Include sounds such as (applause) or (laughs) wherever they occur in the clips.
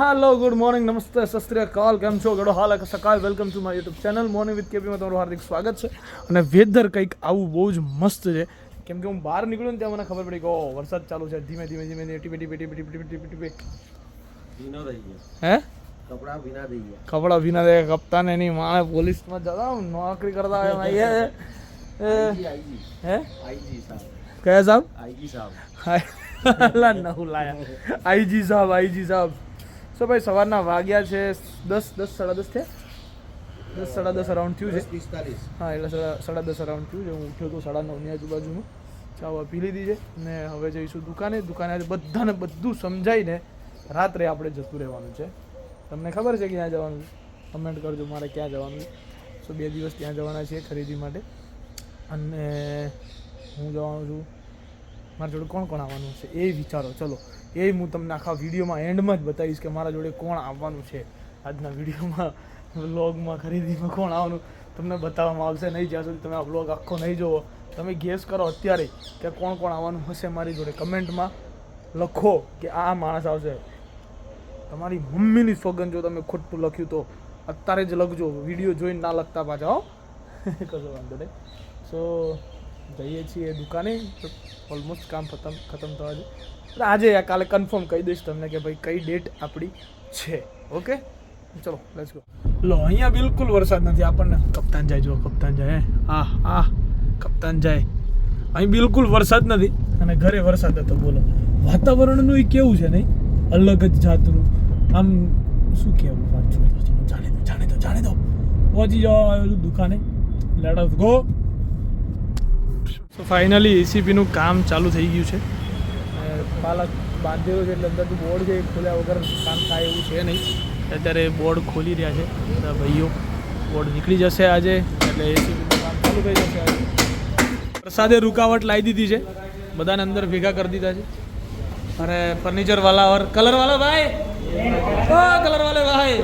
હાલો good morning નમસ્તે સસ્ત્રીય કાલ કેમ છો? ગડો હાલ સકાળ welcome to my YouTube channel morning with કેપીમાં તમારું હાર્દિક સ્વાગત છે. અને વેધર કંઈક આવું બહુ જ મસ્ત છે. કેમ કે હું બહાર નીકળ્યું ને ત્યાં મને ખબર પડી કે ઓ વરસાદ ચાલુ છે. ધીમે ધીમે ધીમે ધીમે ટીપે ટીપે ટીપે ટીપે ટીપે ટીપે ગયો. હે? કપડા વિના થઈ ગયા. કપડા વિના થઈ ગયા. કપ્તાન એની માણે પોલીસમાં જતા નોકરી કરતા આવ્યા આઈજી હે? આઈજી સાહેબ. કયા સાહેબ? આઈજી સાહેબ. હાય. અલા નવું લાયા આઈજી સાહેબ આઈજી સાહેબ. સો ભાઈ સવારના વાગ્યા છે દસ દસ સાડા દસ છે દસ સાડા દસ અરાઉન્ડ થયું છે. પિસ્તાલીસ. હા એટલે સાડા દસ અરાઉન્ડ થયું છે. હું ઉઠ્યો તો સાડા નવની આજુબાજુમાં ચા વા પી લીધી છે ને હવે જઈશું દુકાને. દુકાને આજે બધાને બધું સમજાવીને રાત્રે આપણે જતું રહેવાનું છે. તમને ખબર છે ક્યાં જવાનું કમેન્ટ કરજો મારે ક્યાં જવાનું છે. સો બે દિવસ ત્યાં જવાના છીએ ખરીદી માટે. અને હું જવાનું છું મારા જોડે કોણ કોણ આવવાનું છે એ વિચારો. ચલો, એ હું તમને આખા વિડીયોમાં એન્ડમાં જ બતાવીશ કે મારા જોડે કોણ આવવાનું છે. આજના વિડીયોમાં, વ્લોગમાં, ખરીદીમાં કોણ આવવાનું તમને બતાવવામાં આવશે. નહીં જ્યાં સુધી તમે આ વ્લોગ આખો નહીં જુઓ તમે ગેસ કરો અત્યારે કે કોણ કોણ આવવાનું હશે મારી જોડે કમેન્ટમાં લખો કે આ માણસ આવશે. તમારી મમ્મીની સોગન જો તમે ખોટું લખ્યું તો અત્યારે જ લખજો. વીડિયો જોઈને ના લખતા પાછા, હો. (laughs) કશો વાંધો નહીં. સો જઈએ છીએ દુકાને ઓલમોસ્ટ કામ ખતમ ખતમ થવા છે આજે આ કાલે કન્ફર્મ કહી દઈશ તમને કે ભાઈ કઈ ડેટ આપણી છે. ઓકે ચલો લેટ્સ ગો લો, અહીંયા બિલકુલ વરસાદ નથી, આપણને કપ્તાન જાય જો કપ્તાન જાય. આ આ કપ્તાન જાય. અહીં બિલકુલ વરસાદ નથી, અને ઘરે વરસાદ હતો, બોલો. વાતાવરણનું એ કેવું છે નહીં? અલગ જ જાતનું. આમ શું કહેવું, વાત જાણે દો જાણે દો જાણે દો. પહોંચી આવેલું દુકાને. લેટ અસ ગો તો ફાઇનલી એસીપીનું કામ ચાલુ થઈ ગયું છે. પાલક બાંધેલો છે એટલે અંદરથી બોર્ડ છે ખોલ્યા વગર કામ થાય એવું છે નહીં. અત્યારે બોર્ડ ખોલી રહ્યા છે. બધા ભાઈઓ બોર્ડ નીકળી જશે આજે એટલે એસીપીનું કામ ચાલુ થઈ જશે આજે. પ્રસાદે રૂકાવટ લાવી દીધી છે. બધાને અંદર ભેગા કરી દીધા છે. અને ફર્નિચર વાલા ઓર કલર વાલા ભાઈ? કલર વાલે ભાઈ.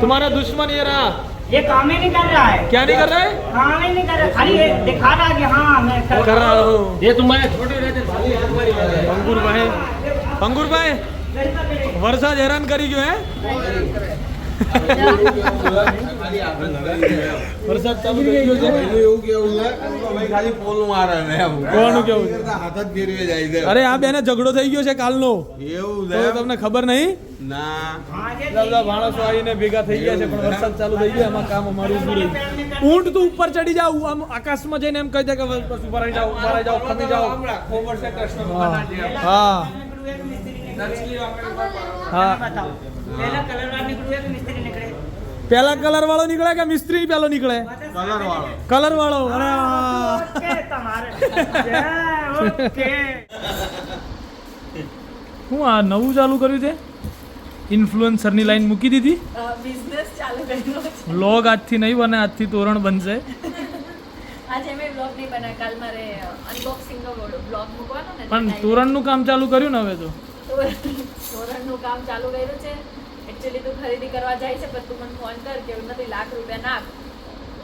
તમારા દુશ્મન એ રહા ये काम ही नहीं कर रहा है क्या नहीं कर रहा है काम ही नहीं कर रहा खाली ये दिखा रहा कि हाँ मैं कर कर रहा हूँ ये तुम्हारे छोटे रहते भाभी एक बार ही आता है। અંકુરભાઈ અંકુરભાઈ વરસાદ હેરાન કરી ગયો હે વરસાદ ચાલુ થઈ ગયો છે. એનું એવું કેવું છે ભાઈ ખાલી પોલ મારે ને કોનું કેવું છે? હાથ જ ફેરવે જાય છે. અરે આ બેને ઝઘડો થઈ ગયો છે કાલનો. એવું છે તમને ખબર નહીં? ના. માણસો આવીને ભેગા થઈ ગયા છે પણ વરસાદ ચાલુ થઈ ગયો એમાં કામ અમારું રહ્યું ઊંટ તું ઉપર ચડી જાવ આમ આકાશમાં જઈને એમ કહી દે કે બસ ખમી જાઓ. હા. નીકળું એક મિસ્ત્રી નીકળે. પેલા કલર વાળો નીકળે. કે મિસ્ત્રી પેલો નીકળે? કલર વાળો કલર વાળો હું આ નવું ચાલુ કર્યું છે? ઇન્ફ્લુએન્સરની લાઈન મૂકી દીધી? બિઝનેસ ચાલુ કર્યો વ્લોગ આજથી નહીં બને આજથી તોરણ બનશે. આજે મેં બ્લોગ નહીં બનાવ્યા કાલ મારે અનબોક્સિંગ નો બ્લોગ મૂકવાનો ને પણ તોરણનું કામ ચાલુ કર્યું ને હવે તો? તોરણનું કામ ચાલુ કર્યું છે. એકચ્યુઅલી તું ખરીદી કરવા જાય છે પણ તું મને ફોન કર કે નથી લાખ રૂપિયા નાખ.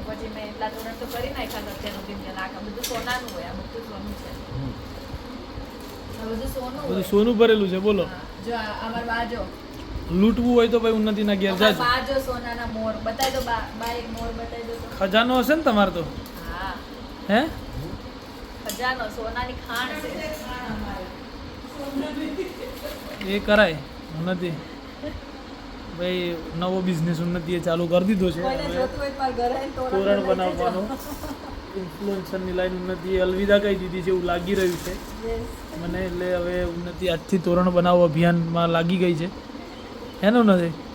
પછી મેં એટલા તોરણ તો કરી નાખ્યા અત્યાર સુધી મેં નાખ બધું સોનાનું હોય આ બધું સોનું છે. બધું સોનું બધું સોનું ભરેલું છે બોલો. જો આ અમાર બાજો. લૂંટવું હોય તો ભાઈ ઉન્નતિના ઘેર જાજો. બાજો સોનાના મોર બતાવી દો બા બા એક મોર બતાવી દો ખજાનો હશે ને તમારે તો? હા? હે ખજાનો સોનાની ખાણ છે. એ કરાય ઉન્નતિ. ભાઈ નવો બિઝનેસ ઉન્નતિએ ચાલુ કરી દીધો છે. તોરણ. બનાવવાનો. ઇન્ફ્લુએન્સરની લાઈન ઉન્નતિએ અલવિદા કહી દીધી છે એવું લાગી રહ્યું છે. મને એટલે હવે ઉન્નતિ આજથી તોરણ બનાવો અભિયાનમાં લાગી ગઈ છે. એનું નથી હા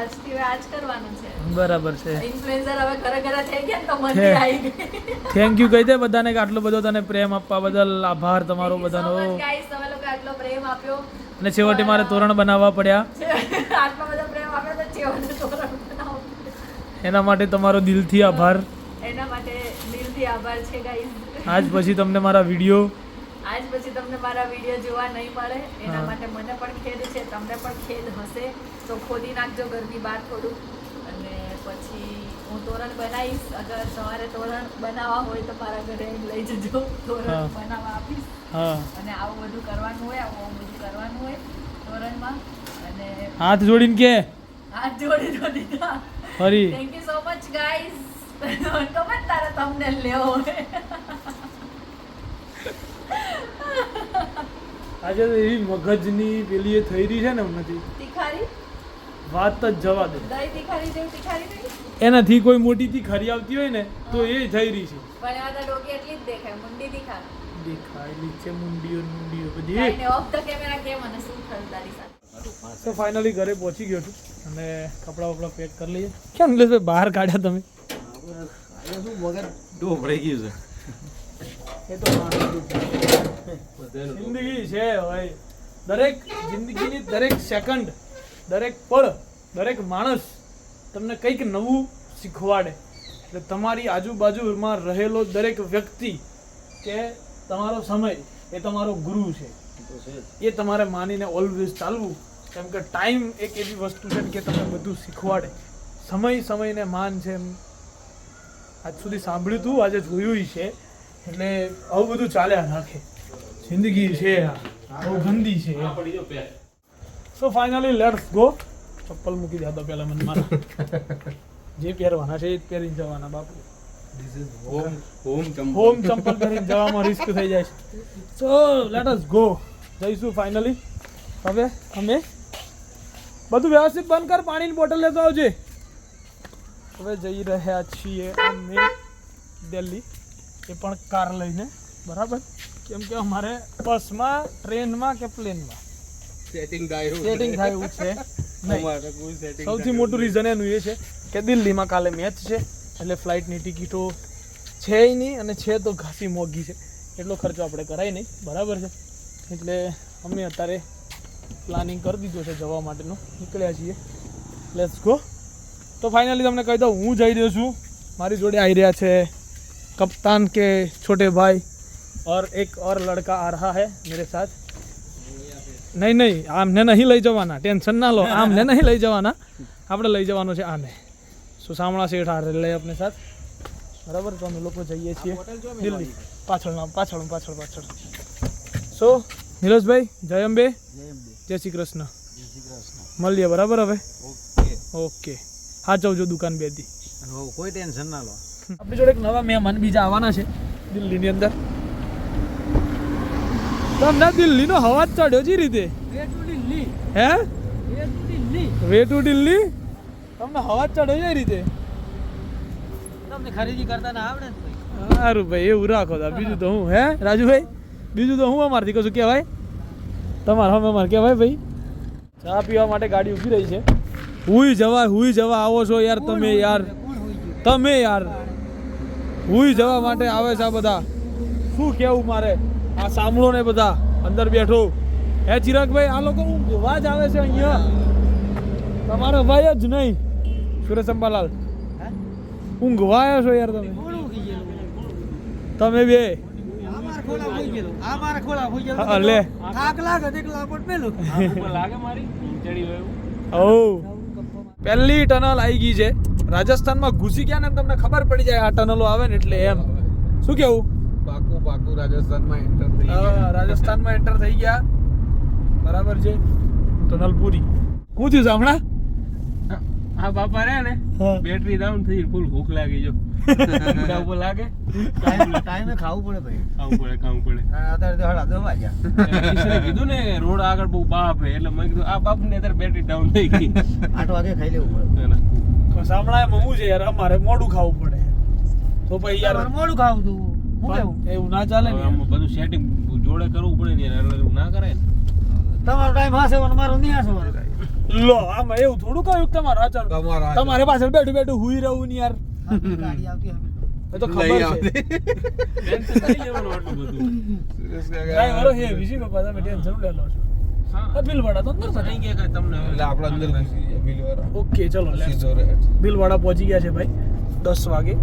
આજથી આજ કરવાનું છે. બરાબર છે. ઇન્ફ્લુએન્સર હવે ઘરે ઘરે થઈ ગયા તો હે. આવી ગઈ. થેન્ક યુ કહી દે બધાને કે આટલો બધો તને પ્રેમ આપવા બદલ આભાર તમારો બધાનો. So તમે લોકો આટલો પ્રેમ આપ્યો. અને છેવટે મારે તોરણ બનાવવા પડ્યા. (laughs) આટલો બધો પ્રેમ આપ્યો તો છેવટે તોરણ બનાવો. એના માટે તમારો દિલથી આભાર. એના માટે દિલથી આભાર છે ગાઈસ આજ પછી તમને મારા વિડિયો આજ પછી તમને મારા વીડિયો જોવા નહીં મળે. એના માટે મને પણ ખેદ છે તમને પણ ખેદ હશે. તો ખોદી નાખજો ઘરની બહાર થોડું. અને પછી હું તોરણ બનાવીશ. અગર તમારે તોરણ બનાવવા હોય તો મારા ઘરે લઈ જજો. તોરણ બનાવવા આપીશ. અને આવું બધું કરવાનું હોય આવું બધું કરવાનું હોય તોરણમાં. અને હાથ જોડીને કે? હાથ જોડી તો દીધા ફરી. Thank you so much guys ખબર તારે તમને લેવો આજે તો એવી મગજની પેલી એ થઈ રહી છે ને નથી તિખારી? વાત જ જવા દે. એનાથી કોઈ મોટી થી ખરી આવતી હોય ને તો એ જઈ રહી છે એટલી દેખાયેલી છે મુંડીઓ મુંડીઓ બધી. તો ફાઇનલી ઘરે પહોંચી ગયો છું અને કપડાં વપડા પેક કરી લઈએ. કેમ નિલેશભાઈ બહાર કાઢ્યા તમે. ડોબરાઈ ગયું એ તો જિંદગી છે ભાઈ. દરેક જિંદગીની દરેક સેકન્ડ દરેક પળ, દરેક માણસ તમને કંઈક નવું શીખવાડે. એટલે તમારી આજુબાજુમાં રહેલો દરેક વ્યક્તિ કે તમારો સમય એ તમારો ગુરુ છે. એ તમારે માનીને ઓલવેઝ ચાલવું. કેમ કે ટાઈમ એક એવી વસ્તુ છે કે તમને બધું શીખવાડે. સમય સમયને માન છે એમ. આજ સુધી સાંભળ્યું હતું આજે જોયું છે. એટલે આવું બધું ચાલ્યા રાખે. જિંદગી છે આ. બહુ ગંદી છે. સો ફાઇનલી લેટ્સ ગો ચપ્પલ મૂકી દેતો પેલા મને મારા (laughs) જે પહેરવાના છે એ જ પહેરીને જવાના બાપુ. હોમ હોમ હોમ ચંપલ. પહેરીને જવામાં રિસ્ક થઈ જાય છે. સો લેટ અસ ગો જઈશું ફાઇનલી હવે અમે બધું વ્યવસ્થિત બંધ કર પાણીની બોટલ લેતો આવજે. હવે જઈ રહ્યા છીએ અમે દિલ્હી. એ પણ કાર લઈને. બરાબર? કેમ કે અમારે બસમાં ટ્રેનમાં કે પ્લેનમાં? સેટિંગ થાય સેટિંગ થાય એવું છે નહીં અમારે કોઈ setting સૌથી મોટું રીઝન એનું એ છે કે દિલ્હીમાં કાલે મેચ છે એટલે ફ્લાઇટની ટિકિટો છે નહીં અને છે તો ઘાસી મોંઘી છે એટલો ખર્ચો આપણે કરાય નહીં બરાબર છે એટલે અમે અત્યારે પ્લાનિંગ કરી દીધું છે જવા માટેનું નીકળ્યા છીએ લેટ્સ ગો તો ફાઇનલી તમને કહી દઉં હું જઈ રહ્યો છું મારી જોડે આવી રહ્યા છે કપ્તાન કે છોટે ભાઈ और एक और लड़का आ रहा है मेरे साथ નહીં નહીં આમને નહીં લઈ જવાના. ટેન્શન ના લો આમને નહીં લઈ જવાના. આપણે લઈ જવાનો છે આને. સુસામણા શેઠ હારે લઈ આપણે સાથ? બરાબર તો અમે લોકો જઈએ છીએ દિલ્હી. પાછળ પાછળ પાછળ પાછળ. સો નિલેશભાઈ જય અંબે. જય શ્રી કૃષ્ણ. મળીએ બરાબર હવે? ઓકે. હા જો દુકાન બેથી કોઈ ટેન્શન ના લો. આપણી જોડે એક નવા મહેમાન બીજા આવવાના છે દિલ્હીની અંદર. તમને દિલ્હીનો હવા જ ચડ્યો છે રીતે. હે? Way to Delhi. તમને હવા જ ચડ્યો છે રીતે. તમને ખરીદી કરતા ના આવડે સારું ભાઈ એવું રાખો તા. બીજું તો હું હે રાજુભાઈ? બીજું તો હું અમારથી કશું કહેવાય? તમારે હમ અમારે કહેવાય ભાઈ? ચા પીવા માટે ગાડી ઊભી રહી છે. હુઈ જવા હુઈ જવા આવો છો યાર તમે યાર. તમે યાર. હુઈ જવા માટે આવે છે આ બધા. શું કેવું મારે? આ સાંભળો ને બધા અંદર બેઠો. હે ચિરાગભાઈ આ લોકો ઊંઘવા જ આવે છે અહીંયા? તમારો ભાઈ જ નહીં સુરેશ અંબાલાલ ઊંઘવા આવ્યા છો યાર તમે. તમે બે. હા, લે. (laughs) પહેલી ટનલ આવી ગઈ છે. રાજસ્થાનમાં ઘૂસી ગયા ને તમને ખબર પડી જાય આ ટનલો આવે ને એટલે એમ. શું કેવું? પાકું પાકું રાજસ્થાનમાં એન્ટર થઈ ગયા. રાજસ્થાનમાં એન્ટર થઈ ગયા. બરાબર છે. ટનલ પૂરી શું થયું હમણાં? હા બાપા રહ્યા ને બેટરી ડાઉન થઈ ફૂલ ભૂખ લાગી જો. ઉપર લાગે? ટાઈમે ખાવું પડે ભાઈ. ખાવું પડે ખાવું પડે. અત્યારે તો હળા દવા ગયા. કીધું ને રોડ આગળ બહુ બાપ એટલે મેં કીધું આ બાપ ને અત્યારે બેટરી ડાઉન થઈ ગઈ. આઠ વાગે ખાઈ લેવું પડે. સાંભળાય હું છે યાર અમારે મોડું ખાવું પડે. તો પછી યાર મોડું ખાવું તું? એવું ના ચાલે ને બધું સેટિંગ જોડે કરવું પડે ને એવું ના કરાય ને. તમારો ટાઈમ હશે અને મારો નહીં હશે લો આમાં એવું થોડું કહ્યું કે તમારો અચાનક તમારા પાછળ બેઠું બેઠું હુઈ રહું ને યાર. ગાડી એ તો ખબર છે. ટેન્શન નહીં લેવાનું આટલું બધું. ડ્રાઈવરો હે વિજી બાપા તમે ટેન્શન લે લો બિલ વાળા તો અંદર નહીં કે કાંઈ તમને એટલે આપણે અંદર ઓકે ચલો સીધો બિલ વાળા પહોંચી ગયા છે ભાઈ દસ વાગે.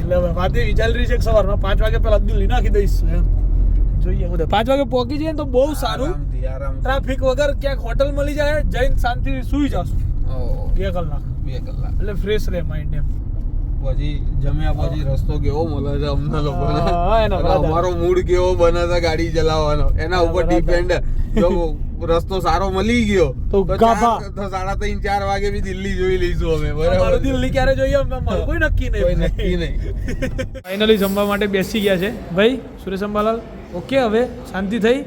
એટલે હવે વાતે વિચારી રહી છે સવારમાં પાંચ વાગે પહેલા દિલ્હી નાખી દઈશ. એમ જોઈએ બધે. પાંચ વાગે પહોંચી જઈએ તો બહુ સારું. ટ્રાફિક વગર ક્યાંક હોટલ મળી જાય જઈને શાંતિથી સુઈ જાશું. બે કલાક. બે કલાક. એટલે ફ્રેશ રહે માઇન્ડ એમ. પછી જમ્યા પછી રસ્તો કેવો મળે છે અમને લોકોને. અમારો મૂડ કેવો બને છે ગાડી ચલાવવાનો? એના ઉપર. ડિપેન્ડ જો રસ્તો સારો મળી ગયો. તો ગાભા. તો સાડા ત્રણ ચાર વાગે બી દિલ્હી જોઈ લઈશું અમે. બરાબર દિલ્હી ક્યારે જોઈએ કોઈ નક્કી કોઈ નહીં નક્કી નહીં. (laughs) ફાઇનલી જમવા માટે બેસી ગયા છે. ભાઈ સુરેશ અંબાલાલ ઓકે હવે? શાંતિ થઈ?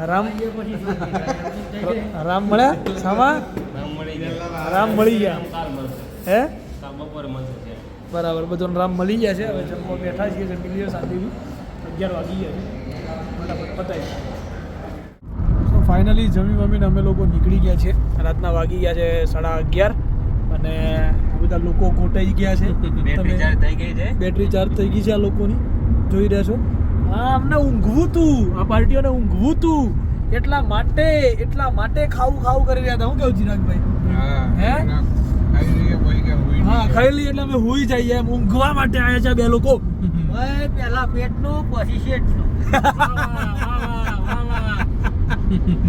રામ રામ મળ્યા? સામા? મળી ગયા રામ મળી ગયા. હે? બરાબર બધું રામ મળી ગયા છે. હવે જમવા બેઠા છીએ જમી શાંતિથી. અગિયાર વાગી ગયા છે. ફટાફટ પતાવી ફાઇનલી જમી વમીને અમે લોકો નીકળી ગયા છે. રાતના વાગી ગયા છે સાડા અગિયાર અને બધા લોકો ગોટાઈ ગયા છે. (laughs) બેટરી ચાર્જ થઈ ગઈ છે? બેટરી ચાર્જ થઈ ગઈ છે આ લોકોની. જોઈ રહ્યા છો? હા અમને ઊંઘવું તું. આ પાર્ટીઓને ઊંઘવું તું. એટલા માટે એટલા માટે ખાવું ખાવું કરી રહ્યા હતા. હું કેવું ચિરાગભાઈ? હે? હા. ખાઈ લઈએ એટલે અમે હુઈ જઈએ એમ. ઊંઘવા માટે આવ્યા છે બે લોકો. (laughs) પેલા પેટનું પછી શેઠનું. (laughs)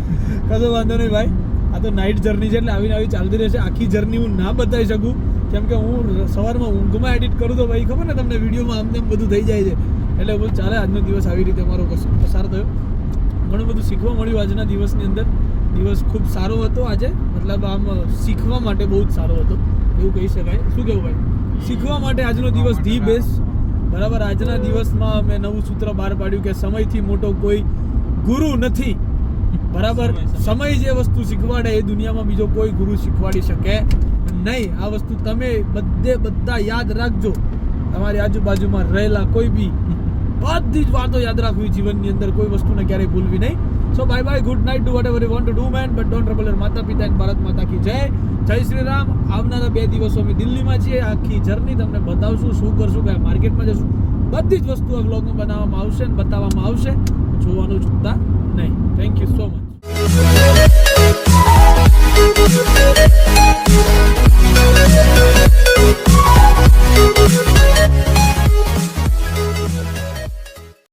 કશો વાંધો નહીં ભાઈ. આ તો નાઇટ જર્ની છે એટલે આવીને આવી ચાલતી રહેશે. આખી જર્ની હું ના બતાવી શકું. કેમ કે હું સવારમાં ઊંઘમાં એડિટ કરું તો ભાઈ ખબર ને તમને વિડીયોમાં આમ તેમ બધું થઈ જાય છે. એટલે બોલ ચાલે આજનો દિવસ આવી રીતે મારો પસાર થયો. ઘણું બધું શીખવા મળ્યું આજના દિવસની અંદર. દિવસ ખૂબ સારો હતો આજે. મતલબ આમ શીખવા માટે બહુ જ સારો હતો. એવું કહી શકાય. શું કહેવું ભાઈ? શીખવા માટે આજનો દિવસ ધી બેસ્ટ. બરાબર, આજના દિવસમાં મેં નવું સૂત્ર બહાર પાડ્યું કે સમયથી મોટો કોઈ ગુરુ નથી. બરાબર? સમય જે વસ્તુ શીખવાડે એ દુનિયામાં બીજો કોઈ ગુરુ શીખવાડી શકે નહીં. આ વસ્તુ તમે બધે બધા યાદ રાખજો. તમારી આજુબાજુમાં રહેલા કોઈ બી બધી જ વાતો યાદ રાખવી જીવનની અંદર. કોઈ વસ્તુને ક્યારેય ભૂલવી નહીં. So bye bye good night do whatever you want to do man but don't trouble mata pita and Bharat માતા કી જય. જય શ્રી રામ. આવનારા બે દિવસો અમે દિલ્હીમાં છીએ. આખી જર્ની તમને બતાવશું શું કરશું કયા માર્કેટમાં જશું. બધી જ વસ્તુ આ વ્લોગમાં બનાવવામાં આવશે અને બતાવવામાં આવશે. જોવાનું ચૂકતા Thank you so much.